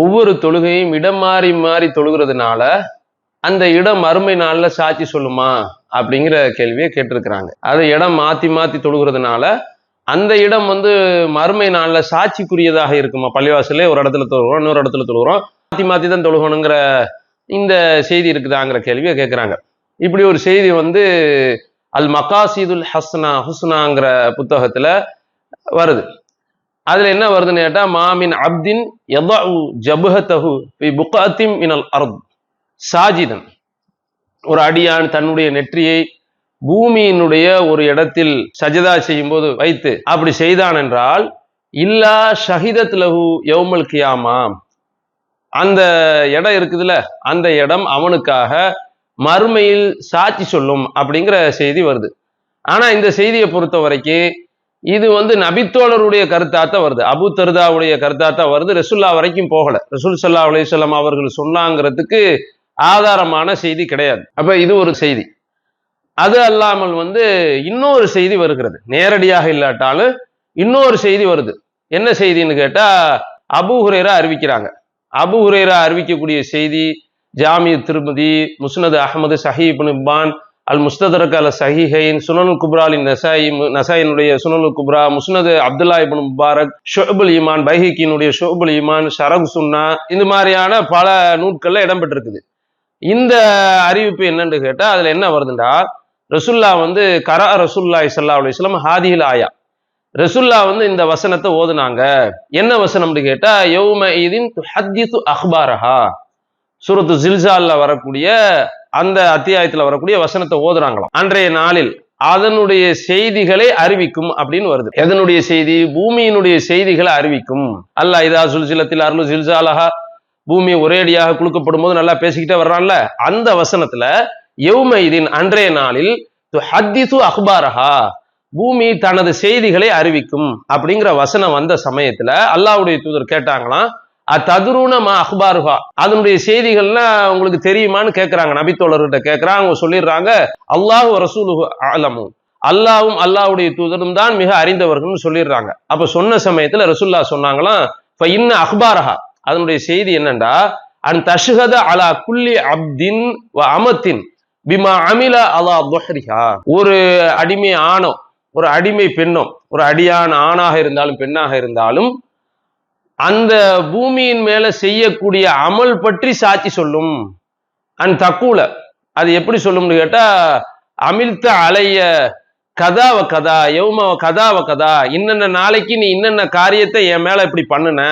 ஒவ்வொரு தொழுகையும் இடம் மாறி மாறி தொழுகிறதுனால அந்த இடம் மறுமை நாளில் சாட்சி சொல்லுமா அப்படிங்கிற கேள்வியை கேட்டிருக்கிறாங்க. அதை இடம் மாற்றி மாற்றி தொழுகிறதுனால அந்த இடம் வந்து மறுமை நாளில் சாட்சிக்குரியதாக இருக்குமா? பள்ளிவாசலே ஒரு இடத்துல தொழுகிறோம் இன்னொரு இடத்துல தொழுகிறோம். மாற்றி மாற்றி தான் தொழுகணுங்கிற இந்த செய்தி இருக்குதாங்கிற கேள்வியை கேட்குறாங்க. இப்படி ஒரு செய்தி வந்து அல் மகாசீதுல் ஹஸ்னா ஹுஸ்னாங்கிற புத்தகத்தில் வருது. அதுல என்ன வருதுன்னு கேட்டா மாமின் அப்தின் யதஉ ஜபஹதஹு ஃபி புகாத்தின் மினல் அர்த். சாஜிதன் ஒரு அடியான் தன்னுடைய நெற்றியை பூமியினுடைய ஒரு இடத்தில் சஜதா செய்யும் போது வைத்து அப்படி செய்தான் என்றால் இல்லா ஷஹிதத் லஹு யௌமல் கியாமா. அந்த இடம் இருக்குதுல்ல அந்த இடம் அவனுக்காக மறுமையில் சாட்சி சொல்லும் அப்படிங்கிற செய்தி வருது. ஆனா இந்த செய்தியை பொறுத்த வரைக்கும் இது வந்து நபித்தோழருடைய கருத்தாத்தான் வருது. அபு தர்தாவுடைய கருத்தாத்தான் வருது. ரசுல்லா வரைக்கும் போகல. ரசூல் சல்லா அலிசல்லாம் அவர்கள் சொன்னாங்கிறதுக்கு ஆதாரமான செய்தி கிடையாது. அப்ப இது ஒரு செய்தி. அது அல்லாமல் வந்து இன்னொரு செய்தி வருகிறது. நேரடியாக இல்லாட்டாலும் இன்னொரு செய்தி வருது. என்ன செய்தின்னு கேட்டா அபு ஹுரேரா அறிவிக்கிறாங்க. அபு ஹுரேரா அறிவிக்கக்கூடிய செய்தி ஜாமிய திருமதி முஸ்னது அஹமது சஹீப் நிப்பான் அல் முஸ்தரக் அல் சஹிஹைன் சுனல் குப்ராலின் நசாயி நசாயினுடைய சுனல் குப்ரா முஸ்னது அப்துல்லா இபின் முபாரக் ஷோபுல் ஈமான் பைஹிக்கினுடைய ஷோபுல் ஈமான் ஷரக் சுன்னா இந்த மாதிரியான பல நூட்கள்ல இடம்பெற்றிருக்குது. இந்த அறிவிப்பு என்னன்னு கேட்டால் அதுல என்ன வருதுண்டா? ரசுல்லா வந்து கரா ரசுல்லா இசல்லா அலி இஸ்லாம் ஹாதியில் ஆயா. ரசுல்லா வந்து இந்த வசனத்தை ஓதுனாங்க. என்ன வசனம்னு கேட்டால் யௌம இதின் ஹத்தித்து அஹ்பாரஹா. சூரத்து ஜில்சாலில் வரக்கூடிய அந்த அத்தியாயத்துல வரக்கூடிய வசனத்தை ஓதுறாங்களாம். அன்றைய நாளில் அதனுடைய செய்திகளை அறிவிக்கும் அப்படின்னு வருது. எதனுடைய செய்தி? பூமியினுடைய செய்திகளை அறிவிக்கும். அல்ல இதா சுல்சிலத்தில் அருள் ஜில்சாலஹா. பூமி ஒரேடியாக குலுக்கப்படும் போது நல்லா பேசிக்கிட்டே வர்றான்ல. அந்த வசனத்துல எவ்மைதின் அன்றைய நாளில் ஹத்திசு அக்பாரஹா பூமி தனது செய்திகளை அறிவிக்கும் அப்படிங்கிற வசனம் வந்த சமயத்துல அல்லாவுடைய தூதர் கேட்டாங்களாம் அத்ததுருணமா அஹ்பாருஹா. அதனுடைய செய்திகள்லாம் உங்களுக்கு தெரியுமான்னு கேட்கறாங்க நபித்தோழர்கிட்ட கேட்கறாங்க அவங்க சொல்லிடுறாங்க அல்லாஹு ரசூலு அலமும் அல்லாவும் அல்லாவுடைய தூதரும் தான் மிக அறிந்தவர்கள்னு சொல்லிடுறாங்க. அப்ப சொன்ன சமயத்துல ரசுல்லா சொன்னாங்களாம் இப்ப இன்ன அஹ்பாரஹா. அதனுடைய செய்தி என்னண்டா? அன் தஷ்ஹத அலா குல்லி அப்தின் அமத்தின் பிமா அமில அலா துஹரிஹா. ஒரு அடிமை ஆணோ ஒரு அடிமை பெண்ணோ ஒரு அடியான ஆணாக இருந்தாலும் பெண்ணாக இருந்தாலும் அந்த பூமியின் மேல செய்யக்கூடிய அமல் பற்றி சாட்சி சொல்லும். அண்ட் தக்கூல. அது எப்படி சொல்லும்னு கேட்டா அமிழ்த்த அலைய கதாவ கதா எவ்ம கதாவ கதா இன்னென்ன நாளைக்கு நீ இன்னென்ன காரியத்தை என் மேல இப்படி பண்ணுன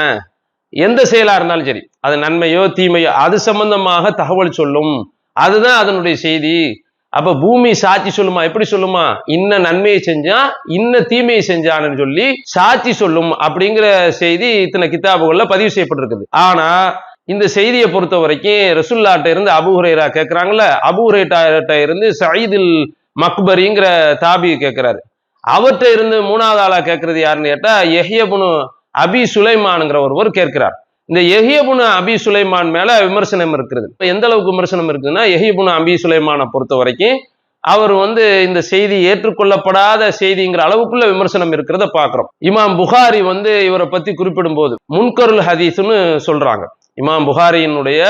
எந்த செயலா இருந்தாலும் சரி அது நன்மையோ தீமையோ அது சம்பந்தமாக தகவல் சொல்லும். அதுதான் அதனுடைய செய்தி. அப்ப பூமி சாட்சி சொல்லுமா? எப்படி சொல்லுமா? இன்ன நன்மையை செஞ்சா இன்ன தீமையை செஞ்சான்னு சொல்லி சாட்சி சொல்லும் அப்படிங்கிற செய்தி இத்தனை கித்தாபுகள்ல பதிவு செய்யப்பட்டிருக்குது. ஆனா இந்த செய்தியை பொறுத்த வரைக்கும் ரசுல்லாட்ட இருந்து அபுஹுரேரா கேட்கிறாங்கல்ல அபுஹுரேட்டாட்ட இருந்து சயீதில் மக்பரிங்கிற தாபி கேட்கிறாரு அவர்கிட்ட இருந்து மூணாவது ஆளா கேட்கறது யாருன்னு கேட்டா எஹியபுனு அபி சுலைமானுங்கிற ஒருவர் கேட்கிறார். இந்த எஹியபுன அபி சுலைமான் மேல விமர்சனம் இருக்கிறது இப்போ எந்த அளவுக்கு விமர்சனம் இருக்குதுன்னா எஹியபுன அபி சுலைமானை பொறுத்த வரைக்கும் அவர் வந்து இந்த செய்தி ஏற்றுக்கொள்ளப்படாத செய்திங்கிற அளவுக்குள்ள விமர்சனம் இருக்கிறத பாக்குறோம். இமாம் புகாரி வந்து இவரை பத்தி குறிப்பிடும் போது முன்கருள் ஹதீஸ்னு சொல்றாங்க. இமாம் புகாரியினுடைய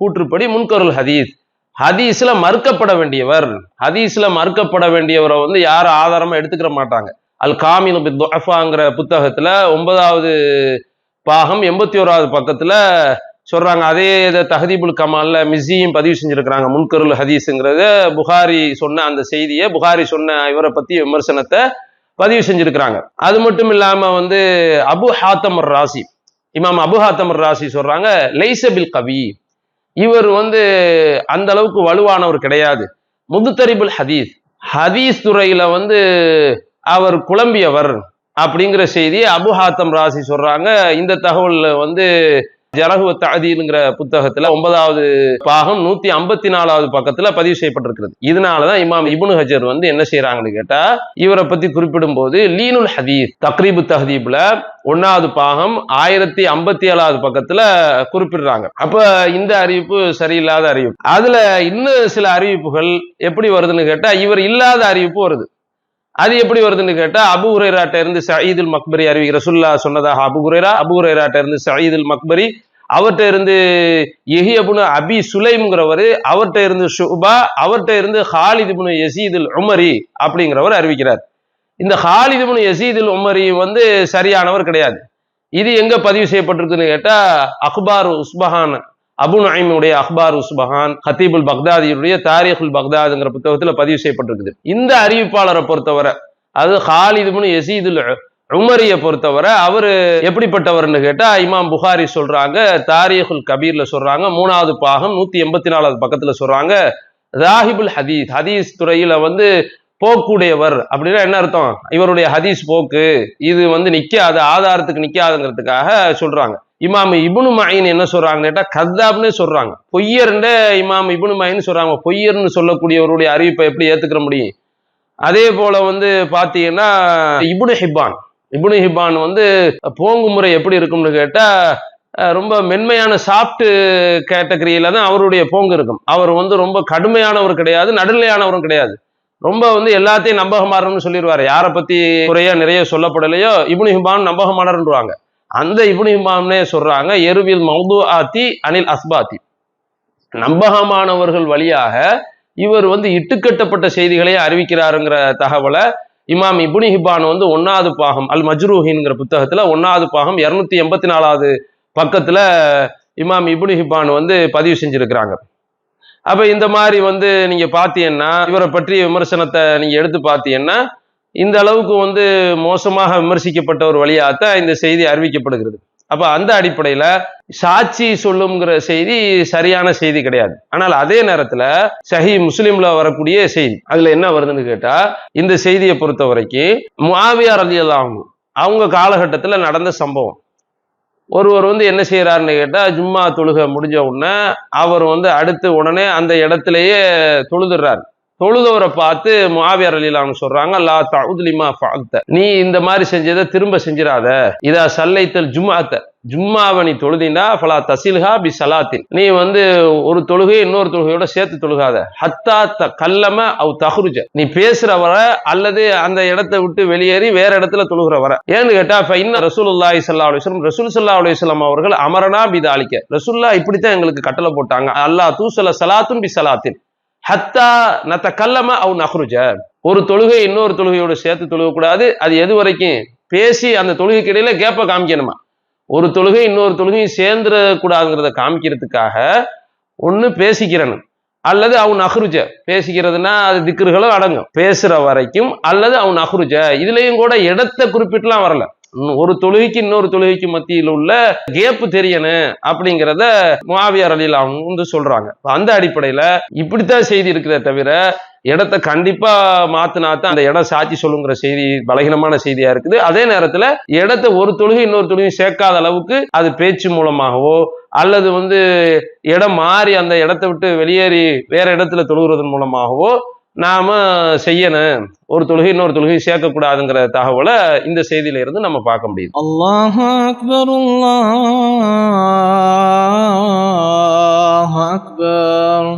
கூற்றுப்படி முன்கருள் ஹதீஸ். ஹதீஸ்ல மறுக்கப்பட வேண்டியவர் ஹதீஸ்ல மறுக்கப்பட வேண்டியவரை வந்து யாரும் ஆதாரமா எடுத்துக்கிற மாட்டாங்க. அல் காமின் புத்தகத்துல ஒன்பதாவது பாகம் எண்பத்தி ஓராவது பக்கத்துல சொல்றாங்க அதே இதை தஹதீபுல் கமால்ல மிஸ்ஸியும் பதிவு செஞ்சிருக்கிறாங்க முன்கருள் ஹதீஸுங்கிறத. புகாரி சொன்ன அந்த செய்தியை புகாரி சொன்ன இவரை பத்தி விமர்சனத்தை பதிவு செஞ்சிருக்கிறாங்க. அது மட்டும் இல்லாம வந்து அபு ஹாத்தமர் ராசி இமாம் அபு ஹாத்தமர் ராசி சொல்றாங்க லைசபில் கவி இவர் வந்து அந்த அளவுக்கு வலுவானவர் கிடையாது. முதுத்தரிபுல் ஹதீஸ் ஹதீஸ் துறையில வந்து அவர் குழம்பியவர். அப்படிங்கிற செய்தி அபு ஹாத்தம் ராசி சொல்றாங்க. இந்த தகவல்ல வந்து ஜலகுவ தாதீலுங்கிற புத்தகத்துல ஒன்பதாவது பாகம் நூத்தி ஐம்பத்தி நாலாவது பக்கத்துல பதிவு செய்யப்பட்டிருக்கிறது. இதனாலதான் இமாம் இபுனு ஹஜர் வந்து என்ன செய்யறாங்கன்னு கேட்டா இவரை பத்தி குறிப்பிடும் போது லீனுல் ஹதீஸ் தக்ரீபு தஹதீப்ல ஒன்னாவது பாகம் ஆயிரத்தி ஐம்பத்தி ஏழாவது பக்கத்துல குறிப்பிடுறாங்க. அப்ப இந்த அறிவிப்பு சரியில்லாத அறிவிப்பு. அதுல இன்னும் சில அறிவிப்புகள் எப்படி வருதுன்னு கேட்டா இவர் இல்லாத அறிவிப்பு வருது. அது எப்படி வருதுன்னு கேட்டா அபு ஹுரேராட்ட இருந்து சயீதுல் மக்பரி அறிவிக்கிற சுல்லா சொன்னதாக அபு குரேரா அபு ஹுரேராட்ட இருந்து சயீதுல் மக்பரி அவர்கிட்ட இருந்து எஹியபுனு அபி சுலைம்ங்கிறவர் அவர்கிட்ட இருந்து ஷுபா அவர்கிட்ட இருந்து ஹாலிதுபுனு யசீதுல் உமரி அப்படிங்கிறவர் அறிவிக்கிறார். இந்த ஹாலிதுபுனு யசீதுல் உமரி வந்து சரியானவர் கிடையாது. இது எங்க பதிவு செய்யப்பட்டிருக்குன்னு கேட்டா அக்பார் உஸ்பஹான் அபு நைமுடைய அக்பார் உஸ்பஹான் ஹத்தீபுல் பக்தாதியுடைய தாரிஹுல் பக்தாதுங்கிற புத்தகத்துல பதிவு செய்யப்பட்டிருக்குது. இந்த அறிவிப்பாளரை பொறுத்தவரை அது ஹாலிதுபுனு எசீதுல் உமரிய பொறுத்தவரை அவர் எப்படிப்பட்டவர்னு கேட்டா இமாம் புகாரி சொல்றாங்க தாரிஹுல் கபீர்ல சொல்றாங்க மூணாவது பாகம் நூத்தி எண்பத்தி நாலாவது பக்கத்துல சொல்றாங்க ராஹிபுல் ஹதீஸ் ஹதீஸ் துறையில வந்து போக்குடையவர் அப்படின்னா என்ன அர்த்தம்? இவருடைய ஹதீஸ் போக்கு இது வந்து நிக்காது ஆதாரத்துக்கு நிக்காதுங்கிறதுக்காக சொல்றாங்க. இமாம் இபுனு மயின் என்ன சொல்றாங்கன்னு கேட்டால் கத்தாப்னு சொல்றாங்க. பொய்யர்ன்ற இமாம் இபுனு மயின் சொல்றாங்க. பொய்யர்னு சொல்லக்கூடியவருடைய அறிவிப்பை எப்படி ஏத்துக்கிற முடியும்? அதே போல வந்து பாத்தீங்கன்னா இபுனு ஹிப்பான். இபுனு ஹிப்பான் வந்து போங்கு முறை எப்படி இருக்கும்னு கேட்டா ரொம்ப மென்மையான சாஃப்ட் கேட்டகரியில தான் அவருடைய போங்கு இருக்கும். அவர் வந்து ரொம்ப கடுமையானவர் கிடையாது நடுநிலையானவரும் கிடையாது. ரொம்ப வந்து எல்லாத்தையும் நம்பகமானர்னு சொல்லிடுவாரு. யாரை பத்தி குறையா நிறைய சொல்லப்படலையோ இபுனு ஹிபான் நம்பகமானர்ன்றாங்க அந்த இபுனு ஹிபான்னே சொல்றாங்க எருவில் மௌது ஆத்தி அனில் அஸ்பாத்தி. நம்பகமானவர்கள் வழியாக இவர் வந்து இட்டுக்கட்டப்பட்ட செய்திகளை அறிவிக்கிறாருங்கிற தகவலை இமாம் இபுனி ஹிபான் வந்து ஒன்னாவது பாகம் அல் மஜ்ரூஹின்ங்கிற புத்தகத்துல ஒன்னாவது பாகம் இருநூத்தி எண்பத்தி நாலாவது பக்கத்துல இமாம் இபுனி ஹிபான் வந்து பதிவு செஞ்சிருக்கிறாங்க. அப்ப இந்த மாதிரி வந்து நீங்க பாத்தீங்கன்னா இவரை பற்றிய விமர்சனத்தை நீங்க எடுத்து பார்த்தீங்கன்னா இந்த அளவுக்கு வந்து மோசமாக விமர்சிக்கப்பட்ட ஒரு வழியாகத்தான் இந்த செய்தி அறிவிக்கப்படுகிறது. அப்போ அந்த அடிப்படையில் சாட்சி சொல்லுங்கிற செய்தி சரியான செய்தி கிடையாது. ஆனால் அதே நேரத்தில் சஹி முஸ்லீம்ல வரக்கூடிய செய்தி அதில் என்ன வருதுன்னு கேட்டால் இந்த செய்தியை பொறுத்த வரைக்கும் முஆவியார் அலி அவங்க காலகட்டத்தில் நடந்த சம்பவம். ஒருவர் வந்து என்ன செய்கிறாருன்னு கேட்டால் ஜும்மா தொழுகை முடிஞ்ச உடனே அவர் வந்து அடுத்து உடனே அந்த இடத்துலையே தொழுதுடுறாரு. தொழுதவரை பார்த்து முஆவியர் அலிலான்னு சொல்றாங்க லா தவுதுலிமா ஃபால்த நீ இந்த மாதிரி செஞ்சதை திரும்ப செஞ்சிடாத இதா சல்லைத்தல் ஜும்மாத்த ஜும்மாவை நீ தொழுதினா ஃபலா தசில்ஹா பி சலாத்தின் நீ வந்து ஒரு தொழுகை இன்னொரு தொழுகையோட சேர்த்து தொழுகாத. ஹத்தா த கல்லம அவ் தஹ்ருஜ. நீ பேசுற வர அல்லது அந்த இடத்தை விட்டு வெளியேறி வேற இடத்துல தொழுகிற வர. ஏன்னு கேட்டா ஃபைன் ரசூலுல்லாஹி சல்லா அலுவலம் ரசூல் சல்லா அலுவலம் அவர்கள் அமரனா பிதாலிக்க ரசூல்லா இப்படித்தான் எங்களுக்கு கட்டளை போட்டாங்க. அல்லாஹ் தூசல சலாத்தும் பி சலாத்தின் ஹத்தா நத்த கல்லம அவ் நஹ்ருஜ. ஒரு தொழுகை இன்னொரு தொழுகையோட சேர்த்து தொழுகக்கூடாது. அது எது வரைக்கும்? பேசி அந்த தொழுகைக்கு இடையில கேப்ப காமிக்கணுமா? ஒரு தொழுகை இன்னொரு தொழுகையும் சேர்ந்துட கூடாதுங்கிறத காமிக்கிறதுக்காக ஒன்று பேசிக்கிறனும் அல்லது அவன் அஹ்ருஜ பேசிக்கிறதுனா அது திக்கர்களும் அடங்கும். பேசுற வரைக்கும் அல்லது அவன் அஹ்ருஜ இதுலயும் கூட இடத்தை குறிப்பிட்டுலாம் வரல. ஒரு தொழுகைக்கு இன்னொரு தொழுகைக்கு மத்தியில் உள்ள கேப்பு தெரியணும் அப்படிங்கிறத மாவியார் அலியில் அவங்க வந்து சொல்றாங்க. அந்த அடிப்படையில இப்படித்தான் செய்தி இருக்கிறத தவிர இடத்த கண்டிப்பா மாத்தினாத்தான் அந்த இடம் சாட்சி சொல்லுங்கிற செய்தி பலகீனமான செய்தியா இருக்குது. அதே நேரத்துல இடத்த ஒரு தொழுகை இன்னொரு தொழுகையும் சேர்க்காத அளவுக்கு அது பேச்சு மூலமாகவோ அல்லது வந்து இடம் மாறி அந்த இடத்தை விட்டு வெளியேறி வேற இடத்துல தொழுகிறதன் மூலமாகவோ நாம் செய்யணும் ஒரு தொழுகை இன்னொரு தொழுகை சேர்க்கக்கூடாதுங்கிற தகவலை இந்த செய்தியில இருந்து நம்ம பார்க்க முடியுது. அல்லாஹ் அக்பர் அல்லாஹ் அக்பர்.